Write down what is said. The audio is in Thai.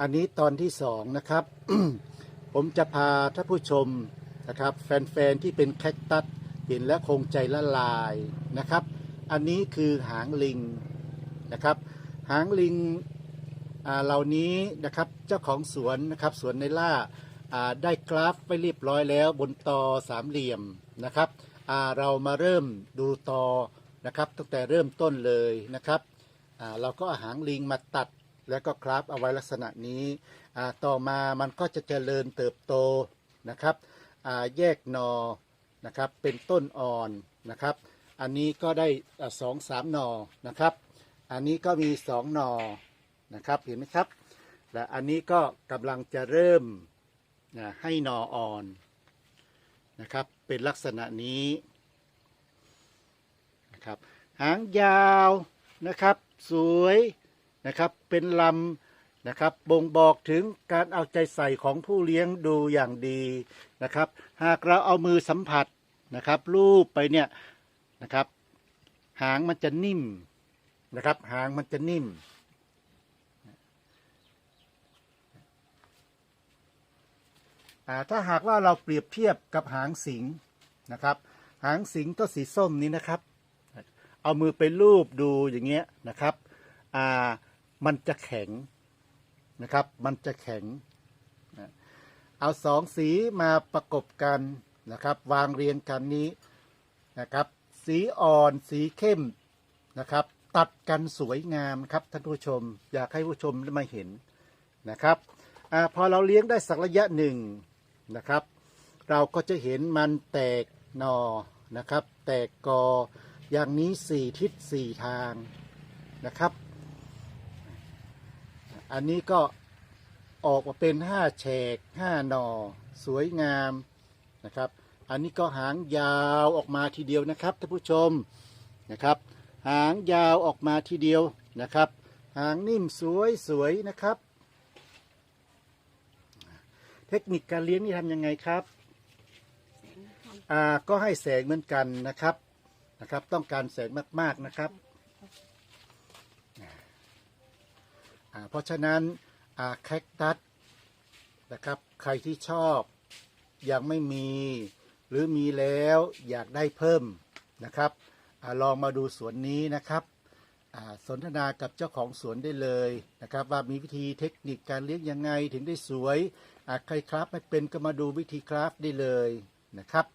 อันนี้ตอนที่สองนะครับ ผมจะพาท่านผู้ชมนะครับ แฟน ๆ ที่เป็นแคคตัสเห็นแล้วคงใจละลายนะครับ อันนี้คือหางลิงนะครับ หางลิงเหล่านี้นะครับเจ้าของสวนนะครับสวนในล่าาได้กราฟไปเรียบร้อยแล้วบนตอสามเหลี่ยมนะครับเรามาเริ่มดูตอนะครับตั้งแต่เริ่มต้นเลยนะครับเราก็อาหางลิงมาตัด แล้วก็คราฟเอาไว้ลักษณะนี้ต่อมามันก็จะเจริญเติบโตนะครับแยกนอนะครับเป็นต้นอ่อนนะครับ อันนี้ก็ได้สองสามหนอนะครับ อันนี้ก็มีสองหนอนะครับเห็นไหมครับ และอันนี้ก็กำลังจะเริ่มนะให้นออ่อนนะครับเป็นลักษณะนี้นะครับหางยาวนะครับ สวย นะครับ เป็นลำนะครับ บ่งบอกถึงการเอาใจใส่ของผู้เลี้ยงดูอย่างดีนะครับ หากเราเอามือสัมผัสนะครับ รูปไปเนี่ยนะครับ หางมันจะนิ่มนะครับ หางมันจะนิ่มถ้าหากว่าเราเปรียบเทียบกับหางสิงนะครับ หางสิงก็สีส้มนี้นะครับ เอามือไปลูบดูอย่างเงี้ยนะครับ อ่า มันจะแข็งนะครับ มันจะแข็งนะเอาสองสีมาประกบกันนะครับ วางเรียงกันนี้นะครับ สีอ่อนสีเข้มนะครับ ตัดกันสวยงามครับท่านผู้ชม อยากให้ผู้ชมได้มาเห็นนะครับอพอเราเลี้ยงได้สักระยะหนึ่งนะครับ เราก็จะเห็นมันแตกหนอนะครับ แตกกออย่างนี้สี่ทิศสี่ทางนะครับ อันนี้ก็ออกมาเป็นห้าแฉกห้าหนอสวยงามนะครับ อันนี้ก็หางยาวออกมาทีเดียวนะครับท่านผู้ชมนะครับ หางยาวออกมาทีเดียวนะครับ หางนิ่มสวยสวยนะครับ เทคนิคการเลี้ยงนี่ทำยังไงครับอ่าก็ให้แสงเหมือนกันนะครับนะครับ ต้องการแสงมากๆนะครับอ่า เพราะฉะนั้นอาแคคตัสนะครับใครที่ชอบยังไม่มีหรือมีแล้วอยากได้เพิ่มนะครับอลองมาดูสวนนี้นะครับสนทนากับเจ้าของสวนได้เลยนะครับว่ามีวิธีเทคนิคการเลี้ยงยังไงถึงได้สวยใครคราฟไม่เป็นก็มาดูวิธีคราฟได้เลยนะครับ